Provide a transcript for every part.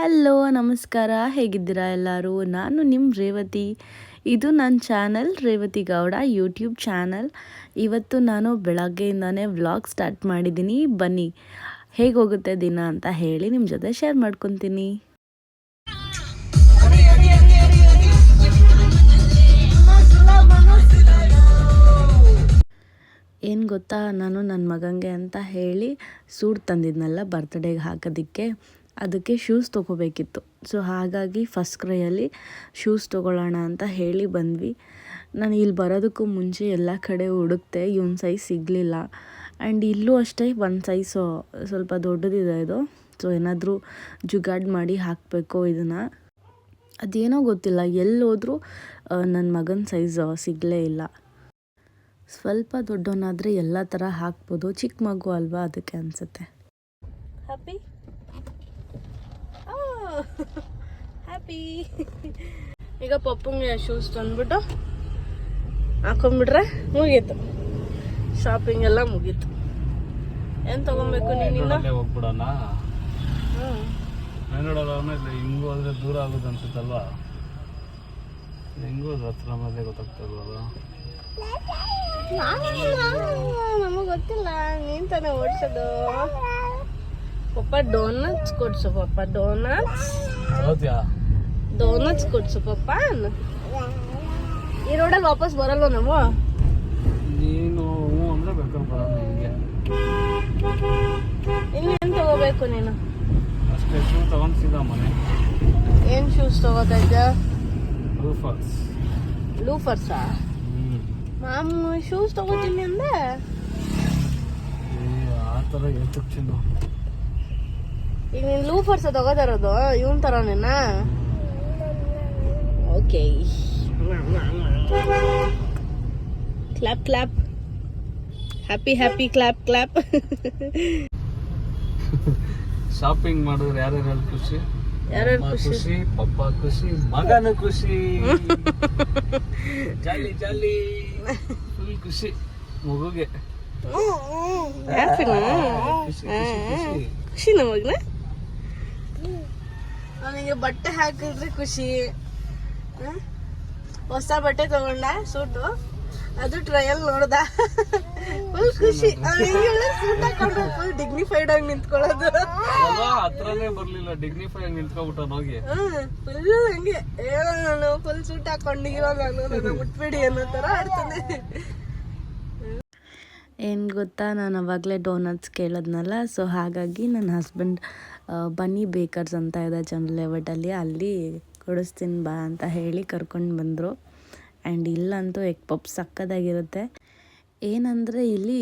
Hello ನಮಸ್ಕಾರ. ಹೇಗಿದ್ದೀರಾ ಎಲ್ಲರೂ? ನಾನು ನಿಮ್ಮ ರೇವತಿ. ಇದು ನನ್ನ channel, Revathi Gowda YouTube channel. ಇವತ್ತು ನಾನು ಬೆಳಗ್ಗೆಯಿಂದನೇ ವ್ಲಾಗ್ ಸ್ಟಾರ್ಟ್ ಮಾಡಿದ್ದೀನಿ. ಬನ್ನಿ, ಹೇಗೆ ಹೋಗುತ್ತೆ ದಿನ ಅಂತ ಹೇಳಿ ನಿಮ್ಮ ಜೊತೆ ಶೇರ್ ಮಾಡ್ಕೊತೀನಿ. ಏನು ಗೊತ್ತಾ? ನಾನು ನನ್ನ ಮಗನಿಗೆ ಅಂತ ಹೇಳಿ ಸೂಟ್ ತಂದಿದ್ನಲ್ಲ ಬರ್ತ್ಡೇಗೆ ಹಾಕೋದಕ್ಕೆ. ಅದಕ್ಕೆ ಶೂಸ್ ತೊಗೋಬೇಕಿತ್ತು. ಸೊ ಹಾಗಾಗಿ ಫಸ್ಟ್ ಕ್ರೈಯಲ್ಲಿ ಶೂಸ್ ತೊಗೊಳ್ಳೋಣ ಅಂತ ಹೇಳಿ ಬಂದ್ವಿ. ನಾನು ಇಲ್ಲಿ ಬರೋದಕ್ಕೂ ಮುಂಚೆ ಎಲ್ಲ ಕಡೆ ಹುಡುಕ್ತೆ ಇವನ್ ಸೈಜ್ ಸಿಗಲಿಲ್ಲ. ಆ್ಯಂಡ್ ಇಲ್ಲೂ ಅಷ್ಟೇ ಒಂದು ಸೈಜು ಸ್ವಲ್ಪ ದೊಡ್ಡದಿದೆ ಇದು. ಸೊ ಏನಾದರೂ ಜುಗಾಡ್ ಮಾಡಿ ಹಾಕಬೇಕು ಇದನ್ನು. ಅದೇನೋ ಗೊತ್ತಿಲ್ಲ ಎಲ್ಲೋದ್ರೂ ನನ್ನ ಮಗನ ಸೈಜ್ ಸಿಗಲೇ ಇಲ್ಲ. ಸ್ವಲ್ಪ ದೊಡ್ಡವನಾದರೆ ಎಲ್ಲ ಥರ ಹಾಕ್ಬೋದು ಚಿಕ್ಕ ಮಗು ಅಲ್ವಾ ಅದಕ್ಕೆ ಅನಿಸುತ್ತೆ ಹ್ಯಾಪಿ ಹ್ಯಾಪಿ ಈಗ ಪಪ್ಪಂಗೆ ಶೂಸ್ ತಂದ್ಬಿಟ್ಟು ಹಾಕೊಂಡ್ಬಿಟ್ರೆ ಮುಗೀತು. ಶಾಪಿಂಗ್ ಎಲ್ಲ ಮುಗೀತು. ಏನು ತಗೊಬೇಕು ಅಲ್ಲೇ ಹೋಗ್ಬಿಡೋಣ? ಹ್ಞೂ ಹಿಂಗೂ ಹೋದ್ರೆ ದೂರ ಆಗುತ್ತೆ ಅನ್ಸುತ್ತಲ್ವಾ? ಹೆಂಗೂ ಹತ್ರ ಮೇಲೆ ಗೊತ್ತಾಗ್ತಲ್ವಲ್ಲ ನಮಗೆ ಗೊತ್ತಿಲ್ಲ. ನೀನ್ ತಾನೇ ಓಡಿಸೋದು. ಪಪ್ಪ ಡೋನಟ್ಸ್ ಕೊಡ್ಸು ಪಪ್ಪ ಡೋನಟ್ಸ್ ಡೋನಟ್ಸ್ ಕೊಡ್ಸು ಪಪ್ಪ. ಈ ರೋಡಲ್ಲಿ ವಾಪಸ್ ಬರಲ್ಲ ನಾವು? ನೀನು ಹ್ಞೂ ಅಂದ್ರೆ ಬೇಕಾದ್ರೆ ಇನ್ನೇನು ತಗೋಬೇಕು ನೀನು? ಅಷ್ಟೇ ಶೂ ತಗೊಂಡ್ ಸೀದಾ ಮನೆ. ಏನ್ ಶೂಸ್ ತಗೋತಾ ಇದ್ದ ಲೂಫರ್ಸ್ ಲೂಫರ್ಸಾ ಮಾಮು ಶೂಸ್ ತಗೋತೀನಿ ಅಂದೆ. ಆ ಥರ ಎತ್ತಕ್ಕೆ ಚಿನ್ನು ಈಗ ನೀನು ಲೂಫರ್ಸ ತಗೋತಾ ಇರೋದು ಇವನ್ ತರನೇನಾ? Okay clap clap happy happy clap clap shopping ಮಾಡಿದ್ರೆ ಯಾರ್ಯಾರು ಖುಷಿ ಖುಷಿ? ಖುಷಿ ಪಪ್ಪ ಖುಷಿ ಮಗನ ಖುಷಿ. ಜಾಲಿ ಜಾಲಿ. ಫುಲ್ ಖುಷಿ ಮಗುಗೆ. ಖುಷಿ ಖುಷಿ ಖುಷಿ. ನಮಗ್ನ ಅವನಿಗೆ ಬಟ್ಟೆ ಹಾಕಿದ್ರೆ ಖುಷಿ? ಹೊಸ ಬಟ್ಟೆ ತಗೊಂಡ ಸೂಟು. ಅದು ಟ್ರಯಲ್ ನೋಡ್ದ. ಫುಲ್ ಖುಷಿ. ಸೂಟ್ ಹಾಕೊಂಡ್ರೆ ಫುಲ್ ಡಿಗ್ನಿಫೈಡ್ ಆಗಿ ನಿಂತ್ಕೊಳ್ಳೋದು. ಹತ್ರನೇ ಬರ್ಲಿಲ್ಲ ಡಿಗ್ನಿಫೈ ಆಗಿ ನಿಂತ್ಕೊಬಿಟ್ಟ ಹೋಗಿ. ಫುಲ್ ಹಂಗೆ. ಏನೋ ನಾನು ಫುಲ್ ಸೂಟ್ ಹಾಕೊಂಡು ನಾನು ನನ್ನ ಮುಟ್ಬೇಡಿ ಅನ್ನೋ ತರ ಆಡ್ತಾನೆ. ಏನು ಗೊತ್ತಾ? ನಾನು ಅವಾಗಲೇ ಡೋನಟ್ಸ್ ಕೇಳಿದ್ನಲ್ಲ ಸೊ ಹಾಗಾಗಿ ನನ್ನ ಹಸ್ಬೆಂಡ್ ಬನ್ನಿ ಬೇಕರ್ಸ್ ಅಂತ ಇದೆ ಜನರಲ್ ಲೆವೆಟಲ್ಲಿ ಅಲ್ಲಿ ಕೊಡಿಸ್ತೀನಿ ಬಾ ಅಂತ ಹೇಳಿ ಕರ್ಕೊಂಡು ಬಂದರು ಆ್ಯಂಡ್ ಇಲ್ಲಂತೂ ಎಗ್ ಪಪ್ ಸಕ್ಕದಾಗಿರುತ್ತೆ ಏನಂದರೆ ಇಲ್ಲಿ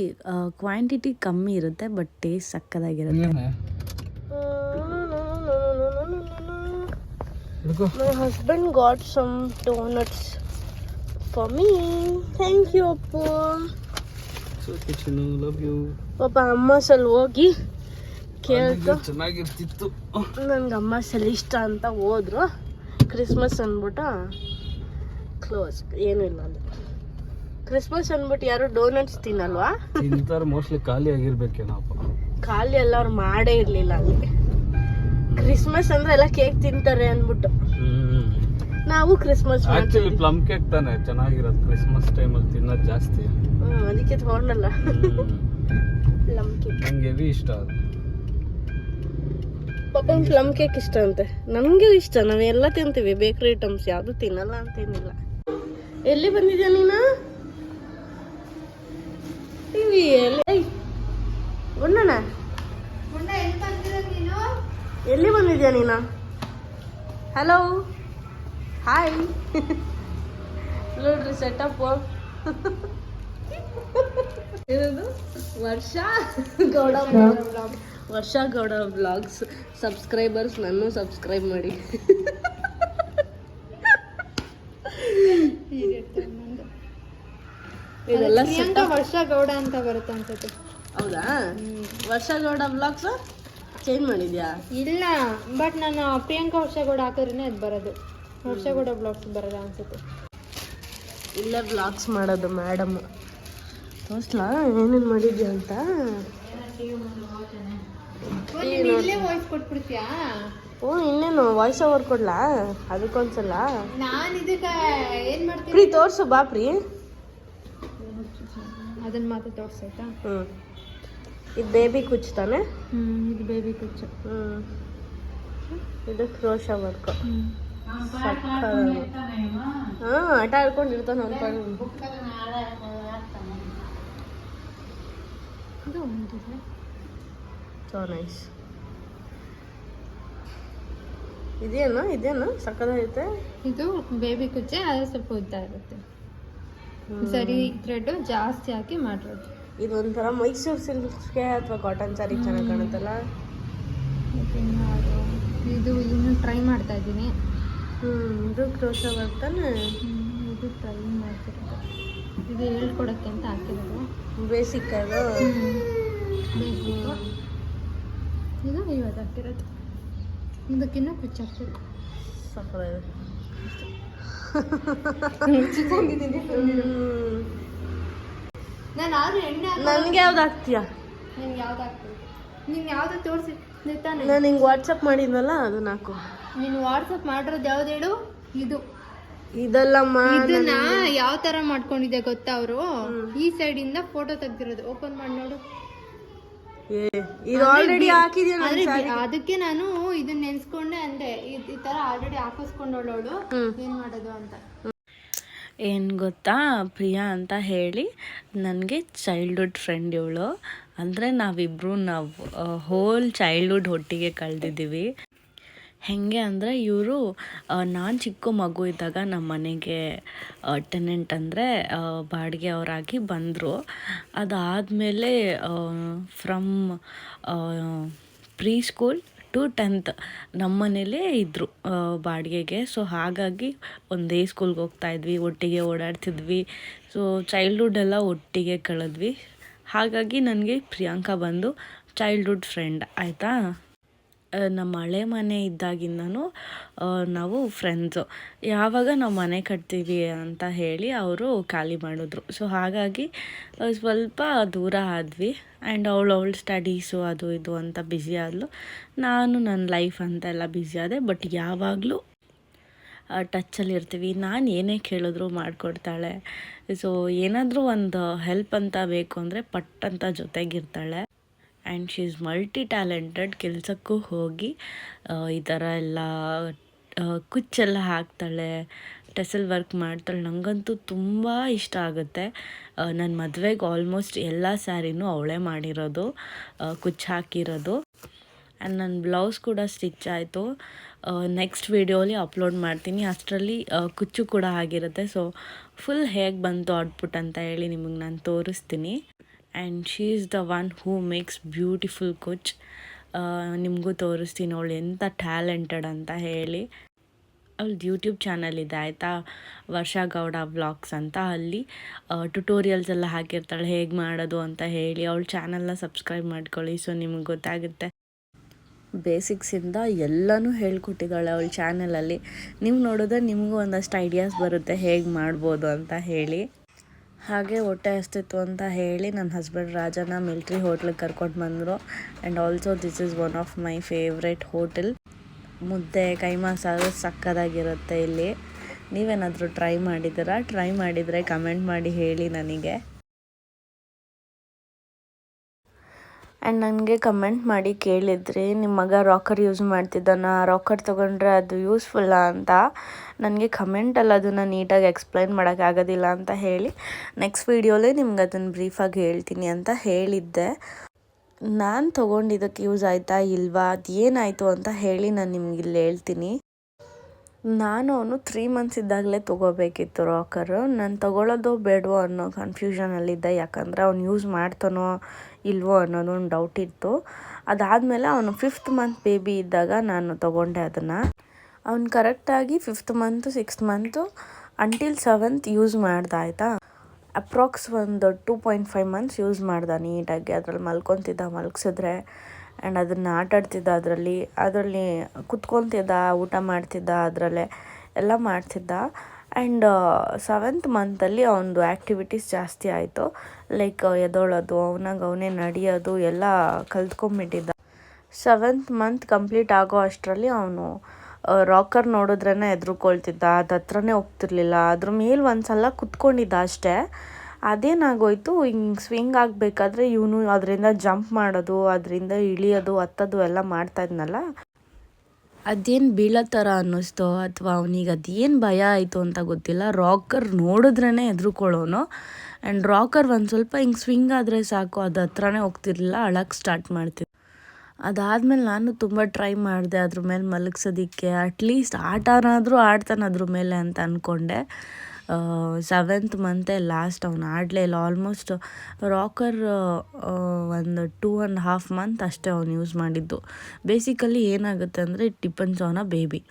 ಕ್ವಾಂಟಿಟಿ ಕಮ್ಮಿ ಇರುತ್ತೆ ಬಟ್ ಟೇಸ್ಟ್ ಸಕ್ಕದಾಗಿರುತ್ತೆ My husband got some donuts for me. Thank you, Appa. Okay Chinnu love you. ಪಾಪ ಅಮ್ಮ ಸಲ್ ಹೋಗಿ ಕೇಳ್ತು ಚೆನ್ನಾಗಿರ್ತಿತ್ತು. ನನ್ಗೆ ಅಮ್ಮ ಸಲಿಷ್ಟ ಇಷ್ಟ ಅಂತ ಹೋದ್ರು. ಕ್ರಿಸ್ಮಸ್ ಅಂದ್ಬಿಟ್ಟು ಕ್ಲೋಸ್ ಏನೂ ಇಲ್ಲ ಅಲ್ಲಿ ಕ್ರಿಸ್ಮಸ್ ಅಂದ್ಬಿಟ್ಟು ಯಾರು ಡೋನಟ್ಸ್ ತಿನ್ನಲ್ವಾ? ತಿಂತಾರೆ ಮೋಸ್ಟ್ಲಿ ಖಾಲಿ ಆಗಿರ್ಬೇಕೇನಪ್ಪ ಖಾಲಿ ಎಲ್ಲ ಅವ್ರು ಮಾಡೇ ಇರಲಿಲ್ಲ ಅಲ್ಲಿ. ಕ್ರಿಸ್ಮಸ್ ಅಂದ್ರೆ ಎಲ್ಲ ಕೇಕ್ ತಿಂತಾರೆ ಅಂದ್ಬಿಟ್ಟು. ನಾವು ಕ್ರಿಸ್ಮಸ್ ಆಕ್ಚುಲಿ ಪ್ಲಮ್ ಕೇಕ್ ತಾನೆ ಚೆನ್ನಾಗಿರೋದು. ಕ್ರಿಸ್ಮಸ್ ಟೈಮಲ್ಲಿ ತಿನ್ನೋದು ಜಾಸ್ತಿ. ಅದಕ್ಕೆ ತಗೊಂಡಲ್ಲ. ಪ್ಲಮ್ ಕೇಕ್ ನಂಗೆ ಹೆವಿ ಇಷ್ಟ ಅದು. ಪಾಪನ್ ಪ್ಲಮ್ ಕೇಕ್ ಇಷ್ಟ ಅಂತೆ. ನಮಗೂ ಇಷ್ಟ ನಾವೆಲ್ಲ ತಿಂತೀವಿ. ಬೇಕರಿ ಐಟಮ್ಸ್ ಯಾವುದು ತಿನ್ನಲ್ಲ ಅಂತೇನಿಲ್ಲ. ಎಲ್ಲಿ ಬಂದಿದ್ಯಾ ನೀನು? ಟಿವಿ ಎಲ್ಲಿ ಎಲ್ಲಿ ಬಂದಿದ್ಯಾ ನೀನು? ಹಲೋ ಹಾಯ್ ನೋಡ್ರಿ ಸೆಟಪ್ ವರ್ಷ ಗೌಡ ವರ್ಷ ಗೌಡ ಬ್ಲಾಗ್ಸ್ ಸಬ್ಸ್ಕ್ರೈಬರ್ಸ್ ನಾನು ಸಬ್ಸ್ಕ್ರೈಬ್ ಮಾಡಿ. ಇದೆಲ್ಲ ವರ್ಷ ಗೌಡ ಅಂತ ಬರುತ್ತೆ ಅನ್ಸುತ್ತೆ. ಹೌದಾ? ವರ್ಷ ಗೌಡ ಬ್ಲಾಗ್ಸ್ ಚೇಂಜ್ ಮಾಡಿದ್ಯಾ? ಇಲ್ಲ ಬಟ್ ನಾನು ಪ್ರಿಯಾಂಕಾ ವರ್ಷ ಗೌಡ ಹಾಕಿದ್ರೇನೆ ಅದು ಬರೋದು. ವರ್ಷ ಗೌಡ ಬ್ಲಾಗ್ಸ್ ಬರೋದು ಅನ್ಸುತ್ತೆ. ಇಲ್ಲೇ ಬ್ಲಾಗ್ಸ್ ಮಾಡೋದು ಮೇಡಮ್ ತೋರಿಸ್ಲಾ ಏನೇನು ಮಾಡಿದ್ಯಾ ಅಂತ? ವಾಯ್ಸ್ ಕೊಟ್ಬಿಡ್ತೀಯಾ? ಇನ್ನೇನು ವಾಯ್ಸ್ ಓವರ್ ಕೊಡ್ಲಾ? ಅದಕ್ಕೊಂದ್ಸಲ. ನಾನು ಇದಕ್ಕೆ ಏನ್ ಮಾಡ್ತೀನಿ? ಪ್ರೀ ತೋರ್ಸು ಬಾ ಪ್ರೀ. ಅದನ್ನ ಮಾತ್ರ ತೋರ್ಸಾಯ್ತಾ ಹ್ಞೂ ಇದು ಬೇಬಿ ಕುಚ್ ತಾನೆ? ಹ್ಮ್ ಇದು ಬೇಬಿ ಕುಚ್ಚು. ಹ್ಞೂ ಇದು ಕ್ರೋಶ ವರ್ಕ್ ಹಾಂ ಆಟ ಆಡ್ಕೊಂಡಿರ್ತಾನೆ ಅಂದ್ಕೊಂಡು ಇದು ಒಂದಿದೆ ಸೊ ನೈಸ್ ಇದೇನು ಇದೇನು ಸಕ್ಕದಾಗೈತೆ ಇದು ಬೇಬಿ ಕುಚ್ಚೆ ಅದು ಸ್ವಲ್ಪ ಉದ್ದ ಇರುತ್ತೆ ಸರಿ ಥ್ರೆಡ್ ಜಾಸ್ತಿ ಹಾಕಿ ಮಾಡಿರೋದು ಇದು ಒಂಥರ ಮೈಸೂರು ಸಿಲ್ಕ್ಸ್ಗೆ ಅಥವಾ ಕಾಟನ್ ಸಾರಿ ಚೆನ್ನಾಗಿ ಕಾಣುತ್ತಲ್ಲ? ಇದು ಇನ್ನು ಟ್ರೈ ಮಾಡ್ತಾ ಇದ್ದೀನಿ. ಹ್ಞೂ ಇದು ಕ್ರೋಶ ಬರ್ತಾನೆ ತಾನೆ ಇದು ಟ್ರೈ ಮಾಡ್ತಿರೋದು ಇದು ಹೇಳ್ಕೊಡಕ್ಕೆ ಅಂತ ಹಾಕಿರೋದು. ಬೇಸಿಕ್ ಅದು ಇದು ಇವತ್ತು ಹಾಕಿರೋದು. ಇದಕ್ಕಿನ್ನೂ ಕುಚ್ಚು ಹಾಕ್ಬೇಕು. ನಾನು ಆದ್ರೂ ಎಣ್ಣೆ ನನಗೆ ಯಾವ್ದು ಹಾಕ್ತೀಯಾ? ನಿನ್ಗೆ ಯಾವ್ದು ಹಾಕ್ತೀನಿ ನೀನು ಯಾವ್ದು ತೋರಿಸಿ ನಾನು ಹಿಂಗೆ ವಾಟ್ಸಪ್ ಮಾಡಿದ್ನಲ್ಲ ಅದು ನಾಲ್ಕು ನೀನು ವಾಟ್ಸಪ್ ಮಾಡಿರೋದು ಯಾವ್ದು ಹೇಳು? ಇದು. ಇದಲ್ಲಮ್ಮ ಇದನ್ನ ಯಾವ ತರ ಮಾಡ್ಕೊಂಡಿದೆ ಗೊತ್ತಾ ಅವರು? ಈ ಸೈಡ್ ಇಂದ ಫೋಟೋ ತೆಗ್ದಿರೋದು. ಓಪನ್ ಮಾಡಿ ನೋಡು. ಏ ಇದು ಆಲ್ರೆಡಿ ಹಾಕಿದ್ಯಾ ಆದ್ರೆ ಅದಕ್ಕೆ ನಾನು ಇದನ್ನ ನೆನ್ಸ್ಕೊಂಡೆ ಅಂದೆ. ಈ ತರ ಆಲ್ರೆಡಿ ಹಾಕಿಸ್ಕೊಂಡವಳು ಏನ್ ಮಾಡೋದು ಅಂತ. ಏನು ಗೊತ್ತಾ? ಪ್ರಿಯಾ ಅಂತ ಹೇಳಿ ನನಗೆ ಚೈಲ್ಡ್ಹುಡ್ ಫ್ರೆಂಡ್ ಇವಳು. ಅಂದರೆ ನಾವಿಬ್ಬರು ನಾವು ಹೋಲ್ ಚೈಲ್ಡ್ಹುಡ್ ಒಟ್ಟಿಗೆ ಕಳೆದಿದ್ದೀವಿ. ಹೆಂಗೆ ಅಂದರೆ ಇವರು ನಾನು ಚಿಕ್ಕ ಮಗು ಇದ್ದಾಗ ನಮ್ಮ ಮನೆಗೆ ಟೆನೆಂಟ್ ಅಂದರೆ ಬಾಡಿಗೆ ಅವರಾಗಿ ಬಂದರು. ಅದಾದಮೇಲೆ from pre school to tenth ನಮ್ಮ ಮನೇಲೇ ಇದ್ದರು ಬಾಡಿಗೆಗೆ. ಸೊ ಹಾಗಾಗಿ ಒಂದೇ ಸ್ಕೂಲ್ಗೆ ಹೋಗ್ತಾ ಇದ್ವಿ, ಒಟ್ಟಿಗೆ ಓಡಾಡ್ತಿದ್ವಿ. ಸೊ ಚೈಲ್ಡ್ಹುಡ್ ಎಲ್ಲ ಒಟ್ಟಿಗೆ ಕಳೆದ್ವಿ. ಹಾಗಾಗಿ ನನಗೆ ಪ್ರಿಯಾಂಕಾ ಬಂದು ಚೈಲ್ಡ್ಹುಡ್ ಫ್ರೆಂಡ್ ಆಯಿತಾ? ನಮ್ಮ ಹಳೆ ಮನೆ ಇದ್ದಾಗಿಂದನೂ ನಾವು ಫ್ರೆಂಡ್ಸು ಯಾವಾಗ ನಾವು ಮನೆ ಕಟ್ತೀವಿ ಅಂತ ಹೇಳಿ ಅವರು ಖಾಲಿ ಮಾಡಿದ್ರು. ಸೊ ಹಾಗಾಗಿ ಸ್ವಲ್ಪ ದೂರ ಆದ್ವಿ. ಆ್ಯಂಡ್ ಅವಳು ಅವಳ ಸ್ಟಡೀಸು ಅದು ಇದು ಅಂತ ಬ್ಯುಸಿ ಆದಳು ನಾನು ನನ್ನ ಲೈಫ್ ಅಂತ ಎಲ್ಲ ಬ್ಯುಸಿ ಆದೆ. ಬಟ್ ಯಾವಾಗಲೂ ಟಚ್ಚಲ್ಲಿ ಇರ್ತೀವಿ. ನಾನು ಏನೇ ಕೇಳಿದ್ರು ಮಾಡಿಕೊಡ್ತಾಳೆ. ಸೊ ಏನಾದರೂ ಒಂದು ಹೆಲ್ಪ್ ಅಂತ ಬೇಕು ಅಂದರೆ ಪಟ್ ಅಂತ ಜೊತೆಗಿರ್ತಾಳೆ. And she is multi talented ಕೆಲಸಕ್ಕೂ ಹೋಗಿ ಈ ಥರ ಎಲ್ಲ ಕುಚ್ಚೆಲ್ಲ ಹಾಕ್ತಾಳೆ, ಟೆಸಲ್ ವರ್ಕ್ ಮಾಡ್ತಾಳೆ. ನನಗಂತೂ ತುಂಬ ಇಷ್ಟ ಆಗುತ್ತೆ. ನನ್ನ ಮದುವೆಗೆ ಆಲ್ಮೋಸ್ಟ್ ಎಲ್ಲ ಸ್ಯಾರಿನೂ ಅವಳೇ ಮಾಡಿರೋದು ಕುಚ್ಚು ಹಾಕಿರೋದು. ಆ್ಯಂಡ್ ನನ್ನ ಬ್ಲೌಸ್ ಕೂಡ ಸ್ಟಿಚ್ ಆಯಿತು. ನೆಕ್ಸ್ಟ್ ವೀಡಿಯೋಲಿ ಅಪ್ಲೋಡ್ ಮಾಡ್ತೀನಿ. ಅಷ್ಟರಲ್ಲಿ ಕುಚ್ಚು ಕೂಡ ಆಗಿರುತ್ತೆ. ಸೊ ಫುಲ್ ಹೇಗೆ ಬಂತು ಔಟ್ಪುಟ್ ಅಂತ ಹೇಳಿ ನಿಮಗೆ ನಾನು ತೋರಿಸ್ತೀನಿ. And she is the one who makes beautiful ಕುಚ್ ನಿಮಗೂ ತೋರಿಸ್ತೀನಿ ಅವಳು ಎಂಥ ಟ್ಯಾಲೆಂಟೆಡ್ ಅಂತ ಹೇಳಿ. ಅವ್ಳದ್ದು ಯೂಟ್ಯೂಬ್ ಚಾನಲ್ ಇದೆ, ಆಯಿತಾ? ವರ್ಷಾಗೌಡ ವ್ಲಾಗ್ಸ್ ಅಂತ ಅಲ್ಲಿ ಟ್ಯುಟೋರಿಯಲ್ಸ್ ಎಲ್ಲ ಹಾಕಿರ್ತಾಳೆ, ಹೇಗೆ ಮಾಡೋದು ಅಂತ ಹೇಳಿ. ಅವಳ ಚಾನಲ್ನ ಸಬ್ಸ್ಕ್ರೈಬ್ ಮಾಡ್ಕೊಳ್ಳಿ ಸೊ ನಿಮಗೆ ಗೊತ್ತಾಗುತ್ತೆ. ಬೇಸಿಕ್ಸಿಂದ ಎಲ್ಲನೂ ಹೇಳ್ಕೊಟ್ಟಿದ್ದಾಳೆ ಅವಳ ಚಾನಲಲ್ಲಿ ನೀವು ನೋಡಿದ್ರೆ ನಿಮಗೂ ಒಂದಷ್ಟು ಐಡಿಯಾಸ್ ಬರುತ್ತೆ, ಹೇಗೆ ಮಾಡ್ಬೋದು ಅಂತ ಹೇಳಿ. ಹಾಗೆ ಹೊಟ್ಟೆ ಹಸ್ತಿತ್ತು ಅಂತ ಹೇಳಿ ನನ್ನ ಹಸ್ಬೆಂಡ್ ರಾಜನ ಮಿಲ್ಟ್ರಿ ಹೋಟ್ಲಿಗೆ ಕರ್ಕೊಂಡು ಬಂದರು. And also this is one of my favourite hotel ಮುದ್ದೆ ಕೈಮಾ ಸಾರು ಸಕ್ಕದಾಗಿರುತ್ತೆ ಇಲ್ಲಿ. ನೀವೇನಾದರೂ ಟ್ರೈ ಮಾಡಿದ್ದೀರಾ? ಟ್ರೈ ಮಾಡಿದರೆ ಕಮೆಂಟ್ ಮಾಡಿ ಹೇಳಿ ನನಗೆ. ಆ್ಯಂಡ್ ನನಗೆ ಕಮೆಂಟ್ ಮಾಡಿ ಕೇಳಿದ್ರಿ ನಿಮ್ಮ ಮಗ ರಾಕರ್ ಯೂಸ್ ಮಾಡ್ತಿದ್ದಾನ? ರಾಕರ್ ತೊಗೊಂಡ್ರೆ ಅದು ಯೂಸ್ಫುಲ್ಲ ಅಂತ? ನನಗೆ ಕಮೆಂಟಲ್ಲಿ ಅದನ್ನು ನೀಟಾಗಿ ಎಕ್ಸ್ಪ್ಲೈನ್ ಮಾಡೋಕ್ಕಾಗೋದಿಲ್ಲ ಅಂತ ಹೇಳಿ ನೆಕ್ಸ್ಟ್ ವೀಡಿಯೋಲೇ ನಿಮ್ಗೆ ಅದನ್ನು ಬ್ರೀಫಾಗಿ ಹೇಳ್ತೀನಿ ಅಂತ ಹೇಳಿದ್ದೆ. ನಾನು ತೊಗೊಂಡಿದ್ದಕ್ಕೆ ಯೂಸ್ ಆಯಿತಾ ಇಲ್ವಾ? ಅದು ಏನಾಯಿತು ಅಂತ ಹೇಳಿ ನಾನು ನಿಮ್ಗೆ ಇಲ್ಲಿ ಹೇಳ್ತೀನಿ. ನಾನು ಅವನು ತ್ರೀ ಮಂತ್ಸ್ ಇದ್ದಾಗಲೇ ತೊಗೋಬೇಕಿತ್ತು ರಾಕರು ನಾನು ತೊಗೊಳ್ಳೋದೋ ಬೇಡವೋ ಅನ್ನೋ ಕನ್ಫ್ಯೂಷನಲ್ಲಿದ್ದೆ ಯಾಕಂದರೆ ಅವ್ನು ಯೂಸ್ ಮಾಡ್ತಾನೋ ಇಲ್ವೋ ಅನ್ನೋದು ಒಂದು ಡೌಟ್ ಇತ್ತು. ಅದಾದಮೇಲೆ ಅವನು ಫಿಫ್ತ್ ಮಂತ್ ಬೇಬಿ ಇದ್ದಾಗ ನಾನು ತೊಗೊಂಡೆ ಅದನ್ನು. ಅವ್ನು ಕರೆಕ್ಟಾಗಿ fifth month sixth month until seventh use ಆಯಿತಾ? ಅಪ್ರಾಕ್ಸ್ ಒಂದು two point five months use ಮಾಡ್ದೆ ನೀಟಾಗಿ. ಅದ್ರಲ್ಲಿ ಮಲ್ಕೊತಿದ್ದ, ಮಲಗಿಸಿದ್ರೆ. ಆ್ಯಂಡ್ ಅದನ್ನು ಆಟಾಡ್ತಿದ್ದ ಅದರಲ್ಲಿ ಅದರಲ್ಲಿ ಕುತ್ಕೊತಿದ್ದ ಊಟ ಮಾಡ್ತಿದ್ದ ಅದರಲ್ಲೇ ಎಲ್ಲ ಮಾಡ್ತಿದ್ದ. ಆ್ಯಂಡ್ ಸೆವೆಂತ್ ಮಂತಲ್ಲಿ ಅವನದು ಆ್ಯಕ್ಟಿವಿಟೀಸ್ ಜಾಸ್ತಿ ಆಯಿತು. ಲೈಕ್ ಎದೊಳೋದು ಅವನಾಗ ಅವನೇ ನಡೆಯೋದು, ಎಲ್ಲ ಕಲ್ತ್ಕೊಂಬಿಟ್ಟಿದ್ದ. ಸೆವೆಂತ್ ಮಂತ್ ಕಂಪ್ಲೀಟ್ ಆಗೋ ಅಷ್ಟರಲ್ಲಿ ಅವನು ರಾಕರ್ ನೋಡಿದ್ರೇ ಎದುರುಕೊಳ್ತಿದ್ದ. ಅದು ಹತ್ರನೇ ಹೋಗ್ತಿರ್ಲಿಲ್ಲ. ಅದ್ರ ಮೇಲೆ ಒಂದು ಸಲ ಕುತ್ಕೊಂಡಿದ್ದ ಅಷ್ಟೇ. ಅದೇನಾಗೋಯ್ತು? ಹಿಂಗೆ ಸ್ವಿಂಗ್ ಆಗಬೇಕಾದ್ರೆ ಇವನು ಅದರಿಂದ ಜಂಪ್ ಮಾಡೋದು, ಅದರಿಂದ ಇಳಿಯೋದು, ಹತ್ತೋದು ಎಲ್ಲ ಮಾಡ್ತಾ ಇದ್ನಲ್ಲ? ಅದೇನು ಬೀಳೋ ಥರ ಅನ್ನಿಸ್ತೋ ಅಥವಾ ಅವನಿಗೆ ಅದೇನು ಭಯ ಆಯಿತು ಅಂತ ಗೊತ್ತಿಲ್ಲ. ರಾಕರ್ ನೋಡಿದ್ರೇ ಹೆದ್ರುಕೊಳ್ಳೋನು. ಆ್ಯಂಡ್ ರಾಕರ್ ಒಂದು ಸ್ವಲ್ಪ ಹಿಂಗೆ ಸ್ವಿಂಗ್ ಆದರೆ ಸಾಕು, ಅದು ಹತ್ರನೇ ಹೋಗ್ತಿರ್ಲಿಲ್ಲ ಅಳಕ್ಕೆ ಸ್ಟಾರ್ಟ್ ಮಾಡ್ತೀನಿ ಅದಾದಮೇಲೆ ನಾನು ತುಂಬ ಟ್ರೈ ಮಾಡಿದೆ ಅದ್ರ ಮೇಲೆ ಮಲಗ್ಸೋದಕ್ಕೆ. ಅಟ್ಲೀಸ್ಟ್ ಆಟನಾದರೂ ಆಡ್ತಾನೆ ಅದ್ರ ಮೇಲೆ ಅಂತ ಅಂದ್ಕೊಂಡೆ ಸೆವೆಂತ್ ಮಂತೇ ಲಾಸ್ಟ್ ಅವನು ಆಡಲೇ ಇಲ್ಲ. ಆಲ್ಮೋಸ್ಟ್ ರಾಕರ್ ಒಂದು ಟೂ ಆ್ಯಂಡ್ ಹಾಫ್ ಮಂತ್ ಅಷ್ಟೇ ಅವನು ಯೂಸ್ ಮಾಡಿದ್ದು. ಬೇಸಿಕಲಿ ಏನಾಗುತ್ತೆ ಅಂದರೆ it depends on a baby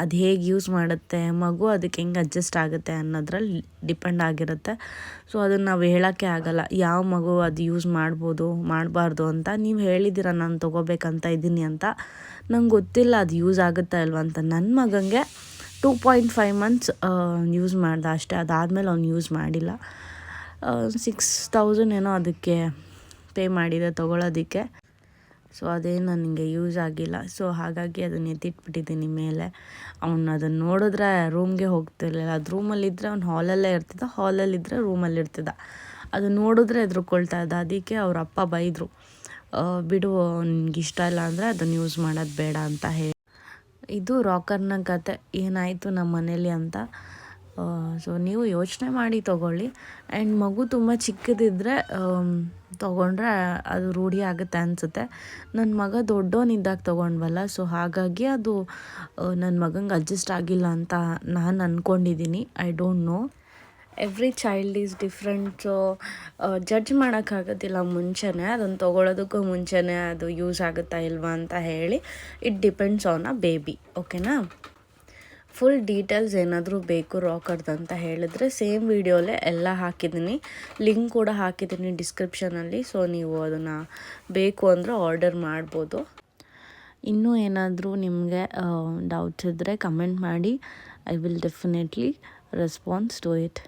ಅದು ಹೇಗೆ ಯೂಸ್ ಮಾಡುತ್ತೆ, ಮಗು ಅದಕ್ಕೆ ಹೆಂಗೆ ಅಡ್ಜಸ್ಟ್ ಆಗುತ್ತೆ ಅನ್ನೋದ್ರಲ್ಲಿ ಡಿಪೆಂಡ್ ಆಗಿರುತ್ತೆ. ಸೊ ಅದನ್ನು ನಾವು ಹೇಳೋಕ್ಕೆ ಆಗಲ್ಲ. ಯಾವ ಮಗು ಅದು ಯೂಸ್ ಮಾಡ್ಬೋದು, ಮಾಡಬಾರ್ದು ಅಂತ ನೀವು ಹೇಳಿದ್ದೀರ, ನಾನು ತೊಗೋಬೇಕಂತ ಇದ್ದೀನಿ ಅಂತ ನಂಗೆ ಗೊತ್ತಿಲ್ಲ ಅದು ಯೂಸ್ ಆಗುತ್ತಾ ಇಲ್ವಾ ಅಂತ. ನನ್ನ ಮಗನಿಗೆ two point five months use ಮಾಡ್ದೆ. ಅಷ್ಟೇ, ಅದಾದಮೇಲೆ ಅವ್ನು ಯೂಸ್ ಮಾಡಿಲ್ಲ. ಸಿಕ್ಸ್ ತೌಸಂಡ್ ಏನೋ ಅದಕ್ಕೆ ಪೇ ಮಾಡಿದೆ ತೊಗೊಳೋದಕ್ಕೆ. ಸೊ ಅದೇನು ನನಗೆ ಯೂಸ್ ಆಗಿಲ್ಲ. ಸೊ ಹಾಗಾಗಿ ಅದನ್ನು ಎತ್ತಿಟ್ಬಿಟ್ಟಿದ್ದೀನಿ ಮೇಲೆ. ಅವನು ಅದನ್ನು ನೋಡಿದ್ರೆ ರೂಮ್ಗೆ ಹೋಗ್ತಿರ್ಲಿಲ್ಲ. ಅದು ರೂಮಲ್ಲಿದ್ದರೆ ಅವ್ನು ಹಾಲಲ್ಲೇ ಇರ್ತಿದ್ದ ಹಾಲಲ್ಲಿದ್ದರೆ ರೂಮಲ್ಲಿರ್ತಿದ್ದ ಅದು ನೋಡಿದ್ರೆ ಎದುರುಕೊಳ್ತಾ ಇದ್ದ. ಅದಕ್ಕೆ ಅವ್ರ ಅಪ್ಪ ಬೈದರು. ಬಿಡು ಅವ್ನಿಗೆ ಇಷ್ಟ ಇಲ್ಲ ಅಂದರೆ ಅದನ್ನು ಯೂಸ್ ಮಾಡೋದು ಬೇಡ ಅಂತ ಹೇಳಿ. ಇದು ರಾಕರ್ನ ಕತೆ. ಏನಾಯಿತು ನಮ್ಮ ಮನೇಲಿ ಅಂತ. ಸೊ ನೀವು ಯೋಚನೆ ಮಾಡಿ ತೊಗೊಳ್ಳಿ. ಆ್ಯಂಡ್ ಮಗು ತುಂಬ ಚಿಕ್ಕದಿದ್ದರೆ ತೊಗೊಂಡ್ರೆ ಅದು ರೂಢಿ ಆಗುತ್ತೆ ಅನಿಸುತ್ತೆ. ನನ್ನ ಮಗ ದೊಡ್ಡವನಿದ್ದಾಗ ತೊಗೊಂಡ್ವಲ್ಲ ಸೊ ಹಾಗಾಗಿ ಅದು ನನ್ನ ಮಗಂಗೆ ಅಡ್ಜಸ್ಟ್ ಆಗಿಲ್ಲ ಅಂತ ನಾನು ಅಂದ್ಕೊಂಡಿದ್ದೀನಿ I don't know every child is different so judge ಮಾಡೋಕ್ಕಾಗೋದಿಲ್ಲ ಮುಂಚೆನೇ, ಅದನ್ನು ತೊಗೊಳೋದಕ್ಕೂ ಮುಂಚೆನೇ ಅದು ಯೂಸ್ ಆಗುತ್ತಾ ಇಲ್ವಾ ಅಂತ ಹೇಳಿ it depends on a baby ಓಕೆನಾ ಫುಲ್ ಡೀಟೇಲ್ಸ್ ಏನಾದರೂ ಬೇಕು ರಾಕರ್ದು ಅಂತ ಹೇಳಿದ್ರೆ ಸೇಮ್ ವಿಡಿಯೋಲೇ ಎಲ್ಲ ಹಾಕಿದ್ದೀನಿ ಲಿಂಕ್ ಕೂಡ ಹಾಕಿದ್ದೀನಿ ಡಿಸ್ಕ್ರಿಪ್ಷನಲ್ಲಿ ಸೊ ನೀವು ಅದನ್ನು ಬೇಕು ಅಂದರೆ ಆರ್ಡರ್ ಮಾಡ್ಬೋದು. ಇನ್ನೂ ಏನಾದರೂ ನಿಮಗೆ ಡೌಟ್ಸ್ ಇದ್ದರೆ ಕಮೆಂಟ್ ಮಾಡಿ I will definitely response to it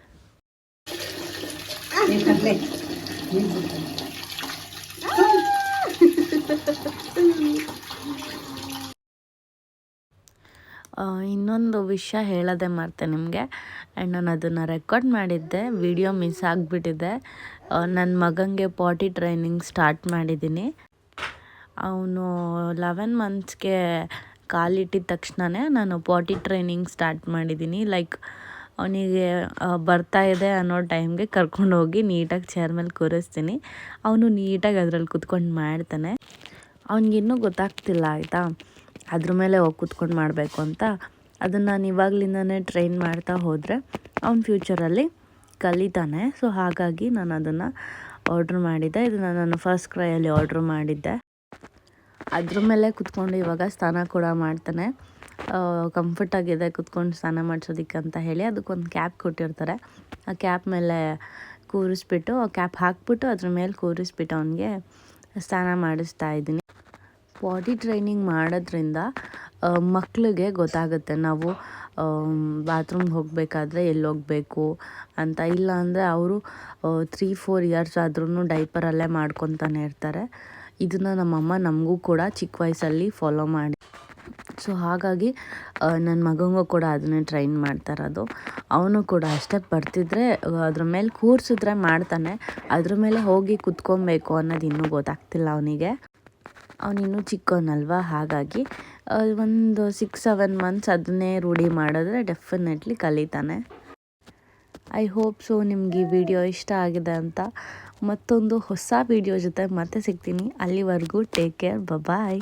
ಇನ್ನೊಂದು ವಿಷಯ ಹೇಳೋದೇ ಮರ್ತೆ ನಿಮಗೆ. ಆ್ಯಂಡ್ ನಾನು ಅದನ್ನು ರೆಕಾರ್ಡ್ ಮಾಡಿದ್ದೆ. ವಿಡಿಯೋ ಮಿಸ್ ಆಗಿಬಿಟ್ಟಿದೆ. ನನ್ನ ಮಗನಿಗೆ ಪಾಟಿ ಟ್ರೈನಿಂಗ್ ಸ್ಟಾರ್ಟ್ ಮಾಡಿದ್ದೀನಿ. ಅವನು ಲೆವೆನ್ ಮಂತ್ಸ್ಗೆ ಕಾಲಿಟ್ಟಿದ ತಕ್ಷಣವೇ ನಾನು ಪಾಟಿ ಟ್ರೈನಿಂಗ್ ಸ್ಟಾರ್ಟ್ ಮಾಡಿದ್ದೀನಿ. ಲೈಕ್ ಅವನಿಗೆ ಬರ್ತಾ ಇದೆ ಅನ್ನೋ ಟೈಮ್ಗೆ ಕರ್ಕೊಂಡು ಹೋಗಿ ನೀಟಾಗಿ ಚೇರ್ ಮೇಲೆ ಕೂರಿಸ್ತೀನಿ. ಅವನು ನೀಟಾಗಿ ಅದರಲ್ಲಿ ಕುತ್ಕೊಂಡು ಮಾಡ್ತಾನೆ. ಅವ್ನಿಗಿನ್ನೂ ಗೊತ್ತಾಗ್ತಿಲ್ಲ, ಆಯಿತಾ? ಅದ್ರ ಮೇಲೆ ಹೋಗಿ ಕುತ್ಕೊಂಡು ಮಾಡಬೇಕು ಅಂತ. ಅದನ್ನು ನಾನು ಇವಾಗಲಿಂದನೇ ಟ್ರೈನ್ ಮಾಡ್ತಾ ಹೋದರೆ ಅವ್ನ ಫ್ಯೂಚರಲ್ಲಿ ಕಲಿತಾನೆ. ಸೊ ಹಾಗಾಗಿ ನಾನು ಅದನ್ನು ಆರ್ಡ್ರ್ ಮಾಡಿದ್ದೆ. ಇದನ್ನು ನಾನು ಫಸ್ಟ್ ಕ್ರೈಯಲ್ಲಿ ಆರ್ಡ್ರ್ ಮಾಡಿದ್ದೆ. ಅದ್ರ ಮೇಲೆ ಕುತ್ಕೊಂಡು ಇವಾಗ ಸ್ನಾನ ಕೂಡ ಮಾಡ್ತಾನೆ. ಕಂಫರ್ಟಾಗಿದೆ ಕುತ್ಕೊಂಡು ಸ್ನಾನ ಮಾಡಿಸೋದಕ್ಕೆ ಅಂತ ಹೇಳಿ ಅದಕ್ಕೊಂದು ಕ್ಯಾಪ್ ಕೊಟ್ಟಿರ್ತಾರೆ. ಆ ಕ್ಯಾಪ್ ಮೇಲೆ ಕೂರಿಸ್ಬಿಟ್ಟು, ಆ ಕ್ಯಾಪ್ ಹಾಕ್ಬಿಟ್ಟು ಅದ್ರ ಮೇಲೆ ಕೂರಿಸ್ಬಿಟ್ಟು ಅವನಿಗೆ ಸ್ನಾನ ಮಾಡಿಸ್ತಾ ಇದ್ದೀನಿ. ಬಾಡಿ ಟ್ರೈನಿಂಗ್ ಮಾಡೋದ್ರಿಂದ ಮಕ್ಕಳಿಗೆ ಗೊತ್ತಾಗುತ್ತೆ ನಾವು ಬಾತ್ರೂಮ್ಗೆ ಹೋಗಬೇಕಾದ್ರೆ ಎಲ್ಲಿ ಹೋಗಬೇಕು ಅಂತ. ಇಲ್ಲ ಅಂದರೆ ಅವರು ತ್ರೀ ಫೋರ್ ಇಯರ್ಸ್ ಆದ್ರೂ ಡೈಪರಲ್ಲೇ ಮಾಡ್ಕೊತಾನೆ ಇರ್ತಾರೆ. ಇದನ್ನು ನಮ್ಮಮ್ಮ ನಮಗೂ ಕೂಡ ಚಿಕ್ಕ ವಯಸ್ಸಲ್ಲಿ ಫಾಲೋ ಮಾಡಿ. ಸೊ ಹಾಗಾಗಿ ನನ್ನ ಮಗನಿಗೂ ಕೂಡ ಅದನ್ನೇ ಟ್ರೈನ್ ಮಾಡ್ತಾರದು. ಅವನು ಕೂಡ ಅಷ್ಟೇ ಬರ್ತಿದ್ರೆ, ಅದ್ರ ಮೇಲೆ ಕೂರಿಸಿದ್ರೆ ಮಾಡ್ತಾನೆ. ಅದ್ರ ಮೇಲೆ ಹೋಗಿ ಕುತ್ಕೊಬೇಕು ಅನ್ನೋದು ಇನ್ನೂ ಗೊತ್ತಾಗ್ತಿಲ್ಲ ಅವನಿಗೆ. ಅವನಿನ್ನೂ ಚಿಕ್ಕವನಲ್ವ? ಹಾಗಾಗಿ ಒಂದು ಸಿಕ್ಸ್ ಸೆವೆನ್ ಮಂತ್ಸ್ ಅದನ್ನೇ ರೂಢಿ ಮಾಡಿದ್ರೆ ಡೆಫಿನೆಟ್ಲಿ ಕಲಿತಾನೆ. ಐ ಹೋಪ್ ಸೊ ನಿಮ್ಗೆ ಈ ವಿಡಿಯೋ ಇಷ್ಟ ಆಗಿದೆ ಅಂತ. ಮತ್ತೊಂದು ಹೊಸ ವಿಡಿಯೋ ಜೊತೆ ಮತ್ತೆ ಸಿಗ್ತೀನಿ. ಅಲ್ಲಿವರೆಗೂ ಟೇಕ್ ಕೇರ್ ಬಾಯ್